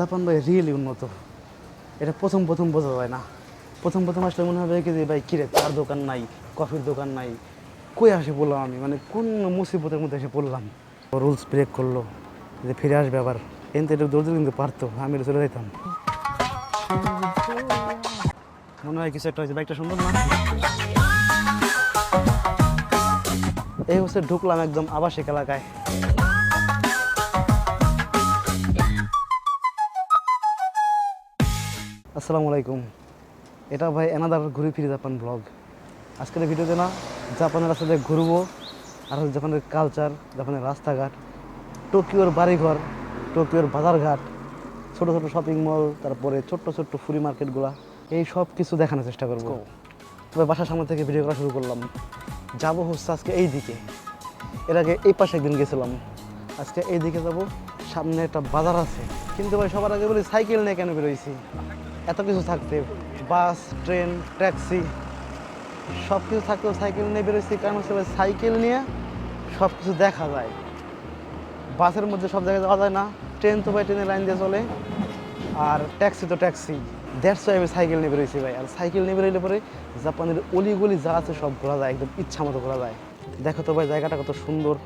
Japan ভাই really উন্নত। এটা প্রথম প্রথম বোঝা যায় না। প্রথম প্রথম আসলে মনে হবে কি যে, ভাই, কিরে, চার দোকান নাই, কফির দোকান নাই, কই আসে বললাম আমি? মানে কোন মুসিবতের মধ্যে এসে পড়লাম। রুলস ব্রেক করল, যে ফিরে আসবে আবার। কিন্তু এটা দৌড়তে কিন্তু পারতো, আমি চলে যেতাম মনে হয় কিছু একটা হয়েছে, বাইকটা সুন্দর না? এই হচ্ছে ঢুকলাম একদম আবাসিক এলাকায়। আসসালামু আলাইকুম। এটা ভাই এনাদার ঘুরে ফিরে জাপান ব্লগ আজকের ভিডিওতে না জাপানের আসলে ঘুরবো আর জাপানের কালচার জাপানের রাস্তাঘাট টোকিওর বাড়িঘর টোকিওর বাজারঘাট ছোটো ছোটো শপিং মল তারপরে ছোট্ট ছোট্ট ফুরি মার্কেটগুলা এই সব কিছু দেখানোর চেষ্টা করব। তবে বাসার সামনে থেকে ভিডিও করা শুরু করলাম। যাব হচ্ছে আজকে এই দিকে। এর আগে এই পাশে একদিন গেছিলাম। আজকে এই দিকে যাব সামনে একটা বাজার আছে। কিন্তু ভাই সবার আগে বলি সাইকেল নিয়ে কেন বেরোইছি এত কিছু থাকতে বাস, ট্রেন, ট্যাক্সি সব কিছু থাকতেও সাইকেল নিয়ে বেরোইছি, কারণ হচ্ছে সাইকেল নিয়ে সব কিছু দেখা যায়। বাসের মধ্যে সব জায়গায় যাওয়া যায় না, ট্রেন তো ভাই ট্রেনের লাইন দিয়ে চলে, আর ট্যাক্সি তো ট্যাক্সি। দেড়শো আমি সাইকেল নিয়ে বেরোইছি ভাই, আর সাইকেল নিয়ে বেরোলে পরে জাপানের অলিগলি যা আছে সব ঘোরা যায়, একদম ইচ্ছা মতো ঘোরা যায়। দেখো তো ভাই, জায়গাটা কত সুন্দর।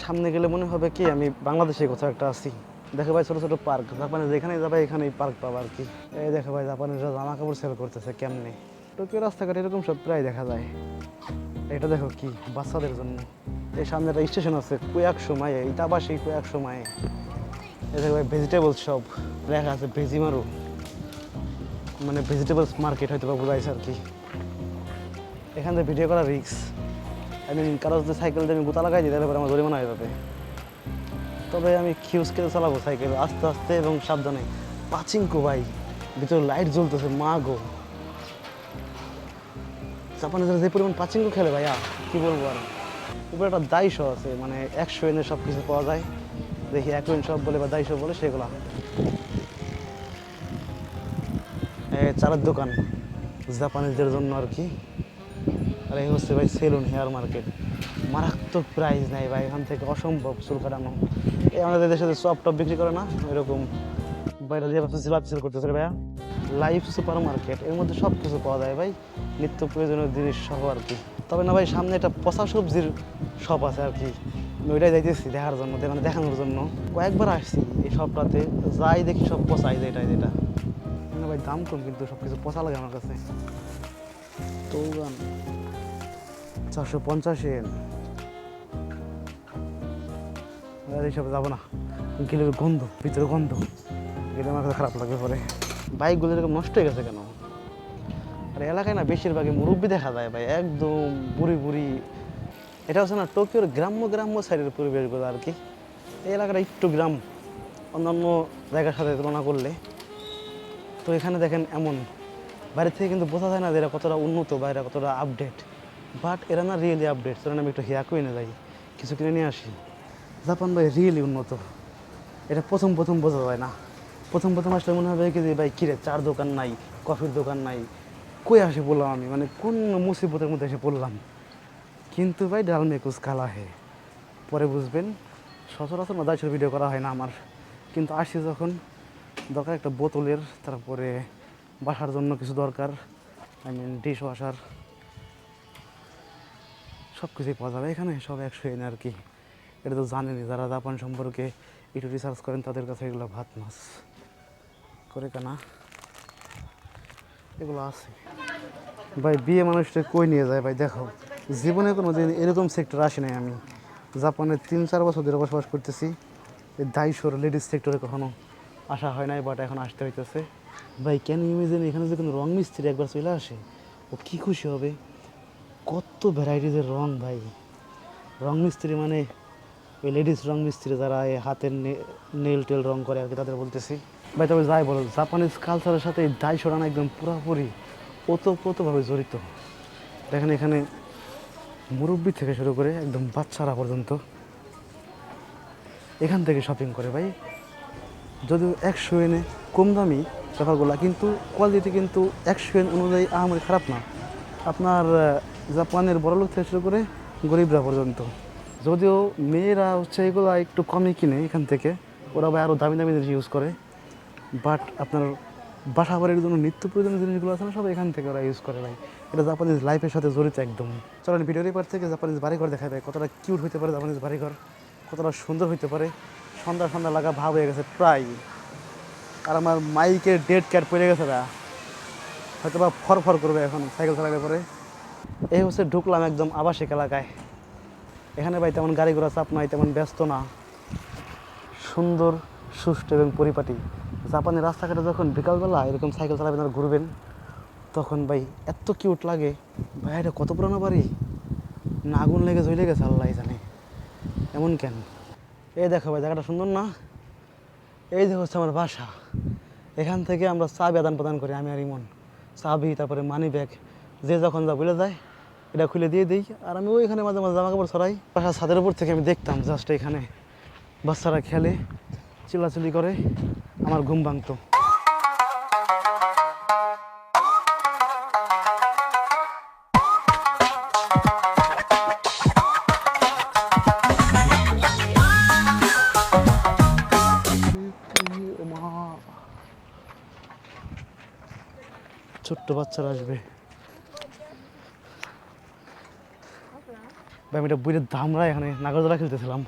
সামনে গেলে মনে হবে কি, আমি বাংলাদেশে কোথাও একটা আছি। দেখো ভাই, ছোটো ছোটো পার্ক। জাপানে যেখানে যাবে, এখানেই পার্ক পাবো আর কি। এই দেখো ভাই জাপানের জামা কাপড় সেল করতেছে, কেমনে? টোকিও রাস্তাঘাট এরকম সব প্রায় দেখা যায়। এটা দেখো কি, বাচ্চাদের জন্য। এই সামনে একটা স্টেশন আছে, কুয়াক সময় ইটাবাসী কুয়াক সময়। এই দেখো ভাই ভেজিটেবল সব লেখা আছে ভেজিমারু মানে ভেজিটেবলস মার্কেট হয়তো বা বোঝাইছে আর কি। এখান থেকে ভিডিও করা রিক্স আই মিন কারও যদি সাইকেল দিয়ে আমি গোতা লাগাই দিই, তাহলে আমার জরিমানা হয়ে যাবে। তবে আমি খিউস কেটে চালাবো সাইকেল আস্তে আস্তে এবং সাবধানে। পাচিংকো ভাই, ভিতরে লাইট জ্বলতেছে, মা গো। জাপানে যে পরিমাণ পাচিংকো খেলে ভাইয়া, কি বলব আর? উপরে একটা দায়িত্ব আছে মানে একশো এনে সব কিছু পাওয়া যায়। দেখি এক সব বলে বা দায়িত্ব বলে সেগুলা। চারের দোকান। জাপানিজদের জন্য আর কি। আর এই হচ্ছে ভাই সেলুন, হেয়ার মার্কেট। মারাত্মক প্রাইস নেই ভাই, এখান থেকে অসম্ভব চুল কাটানো। এই আমাদের দেশে সব টপ বিক্রি করে না, এরকম বাইরে যে ভাবছে জিলাপি সেল করতেছে ভাইয়া। লাইফ সুপার মার্কেট এর মধ্যে সব কিছু পাওয়া যায় ভাই, নিত্য প্রয়োজনীয় জিনিস সহ আর কি। তবে না ভাই, সামনে একটা পচা সবজির শপ আছে আর কি। আমি ওইটাই যাইতেছি দেখার জন্য মানে দেখানোর জন্য। কয়েকবার আসছি এই শপটাতে যাই দেখি সব পচাই যায় এটাই যেটা না ভাই, দাম কম কিন্তু সব কিছু পচা লাগে আমার কাছে। তো চারশো পঞ্চাশ এন। এইসব যাব না। গেলে গন্ধ ভিতরে গন্ধ। গেলে আমার খারাপ লাগে পরে। বাইকগুলো এরকম নষ্ট হয়ে গেছে কেন? আর এলাকায় না বেশিরভাগই মুরব্বী দেখা যায় ভাই, একদম বুড়ি বুড়ি। এটা হচ্ছে না টোকিওর গ্রাম্য গ্রাম্য সাইডের পরিবেশগুলো আর কি। এই এলাকাটা একটু গ্রাম, অন্যান্য জায়গার সাথে তুলনা করলে। তো এখানে দেখেন এমন, বাইরে থেকে কিন্তু বোঝা যায় না যে এরা কতটা উন্নত বা এরা কতটা আপডেট বাট এরা না রিয়েলি আপডেট চলেন আমি একটু হিয়াকু এনে যাই। কিছু কিনে নিয়ে আসি। জাপান ভাই রিয়েলি উন্নত। এটা প্রথম প্রথম বোঝা যায় না। প্রথম প্রথম আসলে মনে হবে কি যে, ভাই কিরে চার দোকান নাই, কফির দোকান নাই। কই আসে বললাম আমি? মানে কোন মুসিবতের মধ্যে এসে পড়লাম? কিন্তু ভাই, ডাল মেকুস কালা হে। পরে বুঝবেন, সচরাচর মাদাইশের ভিডিও করা হয় না আমার। কিন্তু আসি যখন, দরকার একটা বোতলের, তারপরে বাসার জন্য কিছু দরকার। আই মিন ডিশ ওয়াশার সব কিছুই পাওয়া যাবে। এখানে সব একশো এনে আর কি। এটা তো জানেনি যারা জাপান সম্পর্কে একটু রিসার্চ করেন, তাদের কাছে এগুলো ভাত মাছ। করে কেনা। এগুলো আছে। ভাই, বিয়ে মানুষটা কই নিয়ে যায়? ভাই, দেখো, জীবনে কোনো দিন এরকম সেক্টর আসি নাই আমি। জাপানে তিন, চার বছর ধরে বসবাস করতেছি। এই দাইশোর লেডিস সেক্টরে কখনো আসা হয় নাই বাট এখন আসতে হইতেছে। ভাই কেন ইমেজিন এখানে যে কোনো রং মিস্ত্রি একবার চলে আসে? ও কী খুশি হবে? কত ভ্যারাইটিজের রং, ভাই। রং মিস্ত্রি মানে ওই লেডিস রং মিস্ত্রি যারা এই হাতের নেল টেল রং করে আর কি তাদের বলতেছি। ভাই, তবে যাই বলো জাপানিজ কালচারের সাথে এই দায় সরানো একদম পুরোপুরি ওতপ্রোতভাবে জড়িত। দেখেন এখানে মুরব্বি থেকে শুরু করে একদম বাচ্চারা পর্যন্ত এখান থেকে শপিং করে ভাই। যদিও একশো এনে কম দামি ব্যাপারগুলো, কিন্তু কোয়ালিটি কিন্তু একশো এন অনুযায়ী আমার খারাপ না। আপনার জাপানের বড়লোক থেকে শুরু করে গরিবরা পর্যন্ত। যদিও মেয়েরা হচ্ছে এগুলো একটু কমই কিনে এখান থেকে। ওরা ভাই আরও দামি দামি জিনিস ইউজ করে। বাট আপনার বাসা বাড়ির জন্য নিত্য প্রয়োজনীয় জিনিসগুলো আছে না, সব এখান থেকে ওরা ইউজ করে ভাই। এটা জাপানিজ লাইফের সাথে জড়িত একদম। চলেন ভিডিওর এবার থেকে জাপানিজ বাড়িঘর দেখা যায় কতটা কিউট হতে পারে জাপানিজ বাড়িঘর, কতটা সুন্দর হতে পারে। সন্ধ্যা সন্ধ্যা লাগা ভাব হয়ে গেছে প্রায়। আর আমার মাইকের ডেড ক্যাট পড়ে গেছে না হয়তো বা ফর ফর করবে এখন, সাইকেল চালালে পরে। এই হচ্ছে ঢুকলাম একদম আবাসিক এলাকায়। এখানে ভাই তেমন গাড়ি ঘোড়া চাপ নাই, তেমন ব্যস্ত না। সুন্দর, সুষ্ঠু এবং পরিপাটি। জাপানের রাস্তাঘাটে যখন বিকালবেলা এরকম সাইকেল চালাবেন আর ঘুরবেন, তখন ভাই এত কিউট লাগে। ভাই, এটা কত পুরানো বাড়ি? না আগুন লেগে জ্বলে গেছে আল্লাহ জানে। এমন কেন? এই দেখো ভাই, জায়গাটা সুন্দর না? এই যে হচ্ছে আমার বাসা। এখান থেকে আমরা চাবি আদান প্রদান করি, আমি আর ইমন। চাবি তারপরে মানি ব্যাগ। যে যখন যা বলে যায় এটা খুলে দিয়ে দিই। আর আমি ওইখানে মাঝে মাঝে জামা কাপড় ছড়াই। বাসার ছাদের উপর থেকে আমি দেখতাম জাস্ট এখানে বাচ্চারা খেলে, চিল্লাচিল্লি করে, আমার ঘুম ভাঙতো। ছোট্ট বাচ্চারা আসবে। ভাই, আমি এটা বইয়ের ধামরা এখানে নাগরদোলা খেলতেছিলাম।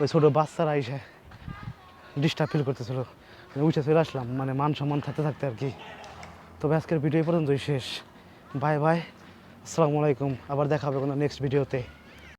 ওই ছোটো বাচ্চারা এসে ডিস্টার্ব ফিল করতেছিল। উঠে চলে আসলাম মানে মান সম্মান থাকতে থাকতে আর কি। তবে আজকের ভিডিও পর্যন্তই শেষ। বাই বাই আসসালামু আলাইকুম। আবার দেখা হবে কোনো নেক্সট ভিডিওতে